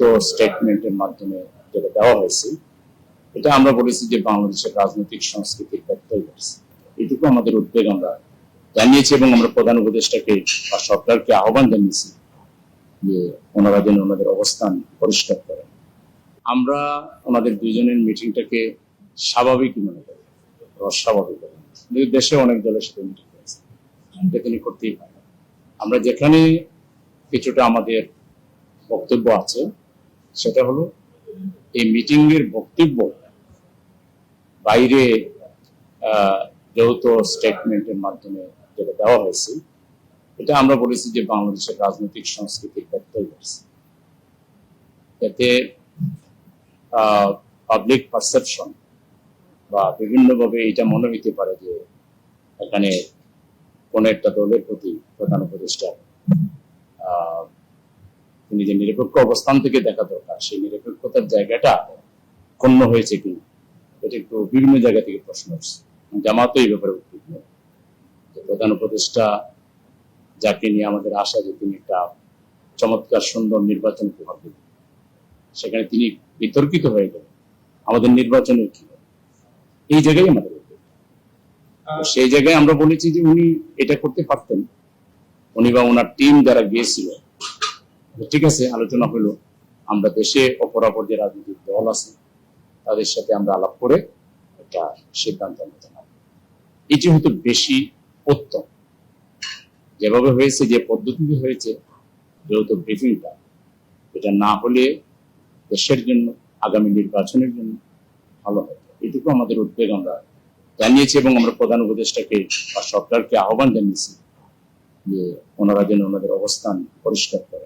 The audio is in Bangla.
যৌথ স্টেটমেন্টের মাধ্যমে যেটা দেওয়া হয়েছে, এটা আমরা বলেছি যে বাংলাদেশের রাজনৈতিক সংস্কৃতির ব্যত্যয় ঘটেছে। এটুকু আমাদের উদ্বেগ আমরা জানিয়েছি এবং আমরা প্রধান উপদেষ্টাকে বা সরকারকে আহ্বান জানিয়েছি যে ওনারা যেন ওনাদের অবস্থান পরিষ্কার করেন। আমরা ওনাদের দুইজনের মিটিংটাকে স্বাভাবিক মনে করি, অস্বাভাবিক দেশে অনেক দলের সাথে মিটিং এটা তিনি করতেই পারেন। আমরা যেখানে কিছুটা আমাদের বক্তব্য আছে সেটা হলো, এই মিটিং এর বক্তব্য বাইরে যৌথ স্টেটমেন্টের মাধ্যমে যেটা দেওয়া হয়েছে, এটা আমরা বলেছি যে বাংলাদেশের রাজনৈতিক সংস্কৃতির ব্যত্যয় ঘটেছে এতে পাবলিক পারসেপশন বা বিভিন্নভাবে এটা মনে হইতে পারে যে এখানে কোন একটা দলের প্রতি প্রধান উপদেষ্টা যে নিরপেক্ষ অবস্থান থেকে দেখা দরকার। সেই নিরপেক্ষতার জায়গাটা ক্ষণ হয়েছে কিনা, এটা একটু বিভিন্ন জায়গা থেকে প্রশ্ন হচ্ছে জামাতও এই ব্যাপারে উদ্বিগ্ন। যে প্রধান উপদেষ্টা যাকে নিয়ে আমাদের আশা যে তিনি একটা চমৎকার, সুন্দর নির্বাচন উপহার দেবেন, সেখানে তিনি বিতর্কিত হয়ে গেলেন। আমাদের নির্বাচনের কি এই জায়গায় আমাদের সেই জায়গায় আমরা বলেছি যে উনি এটা করতে পারতেন। উনি বা ওনার টিম যারা গিয়েছিল যে ঠিক আছে, আলোচনা হলো, আমরা দেশে অপরাপর যে রাজনৈতিক দল আছে, তাদের সাথে আমরা আলাপ করে একটা সিদ্ধান্ত নিতে হবে এটি হয়তো বেশি উত্তম। যেভাবে হয়েছে, যে পদ্ধতিতে হয়েছে, যেহেতু ব্রিফিংটা এটা না হলে দেশের জন্য, আগামী নির্বাচনের জন্য ভালো হবে এটুকু আমাদের উদ্বেগ আমরা জানিয়েছি এবং আমরা প্রধান উপদেষ্টাকে বা সরকারকে আহ্বান জানিয়েছি যে ওনারা যেন ওনাদের অবস্থান পরিষ্কার করেন